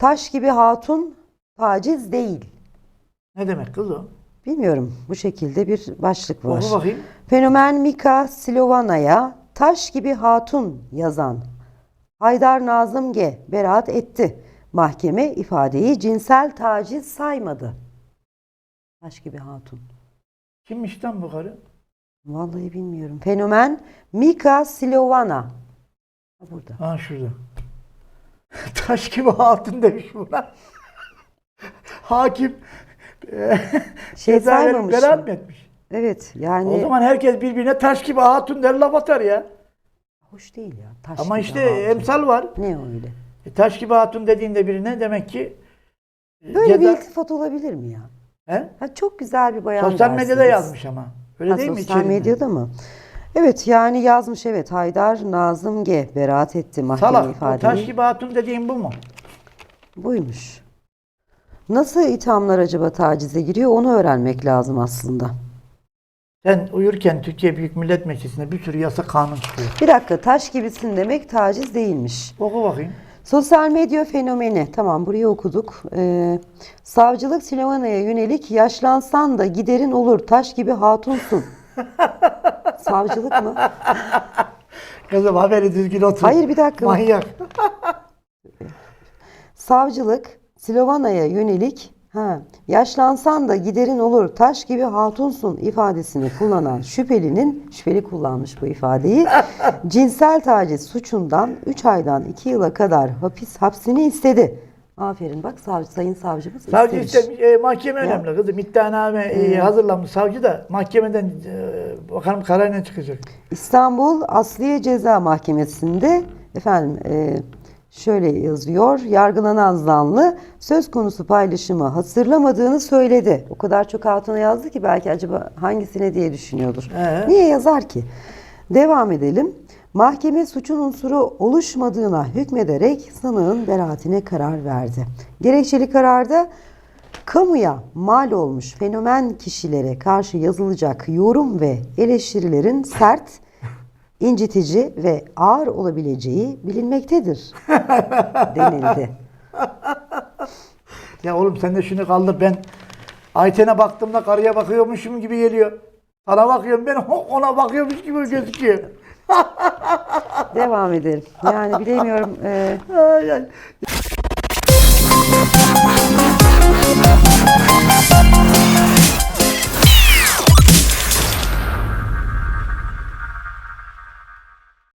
Taş gibi hatun taciz değil. Ne demek kız o? Bilmiyorum bu şekilde bir başlık var. Oku bakayım. Fenomen Mika Silovana'ya taş gibi hatun yazan Haydar Nazım G. beraat etti. Mahkeme ifadeyi cinsel taciz saymadı. Taş gibi hatun. Kimmiş lan bu karı? Vallahi bilmiyorum. Fenomen Mika Silovana. Burada. Ha şurada. Taş gibi hatun demiş buna. Hakim e, Şey saymamış. beraat mı etmiş? Evet yani O zaman herkes birbirine taş gibi hatun der laf atar ya. hoş değil ya. Taş Ama gibi işte hatun. emsal var. Ne öyle? E, taş gibi hatun dediğinde birine demek ki e, Böyle bir ceza- iltifat olabilir mi ya? He? Ha, çok güzel bir bayan Sosyal medyada dersiniz. yazmış ama. Öyle Ha, değil mi sosyal medyada mı? Evet yani yazmış evet Haydar Nazım G. beraat etti mahkeme Salak. O ifadeyi. taş gibi hatun dediğin bu mu? Buymuş. Nasıl ithamlar acaba tacize giriyor onu öğrenmek lazım aslında. Sen uyurken Türkiye Büyük Millet Meclisi'nde bir sürü yasa kanun çıkıyor. Bir dakika taş gibisin demek taciz değilmiş. Oku bakayım. Sosyal medya fenomeni. Tamam burayı okuduk. Ee, savcılık Silvana'ya yönelik yaşlansan da giderin olur taş gibi hatunsun. Savcılık mı? Kızım haberi düzgün otur. Hayır, bir dakika. Manyak. Savcılık Silovana'ya yönelik ha, yaşlansan da giderin olur taş gibi hatunsun ifadesini kullanan şüphelinin şüpheli kullanmış bu ifadeyi cinsel taciz suçundan 3 aydan 2 yıla kadar hapis hapsini istedi. Aferin bak savcı sayın savcımız Savcı istemiş. istemiş. E, mahkeme önemli kızım. İddianame e, hazırlanmış. Savcı da mahkemeden e, bakalım karar ne çıkacak. İstanbul Asliye Ceza Mahkemesi'nde efendim e, şöyle yazıyor. Yargılanan zanlı söz konusu paylaşımı hatırlamadığını söyledi. O kadar çok altına yazdı ki belki acaba hangisine diye düşünüyordur. Ee? Niye yazar ki? Devam edelim. Mahkeme suçun unsuru oluşmadığına hükmederek sanığın beraatine karar verdi. Gerekçeli kararda kamuya mal olmuş fenomen kişilere karşı yazılacak yorum ve eleştirilerin sert, incitici ve ağır olabileceği bilinmektedir denildi. Ya oğlum sen de şunu kaldır. Ben Ayten'e baktığımda karıya bakıyormuşum gibi geliyor. Sana bakıyorum ben ona bakıyormuş gibi gözüküyor. Devam edelim. Yani bilemiyorum. e.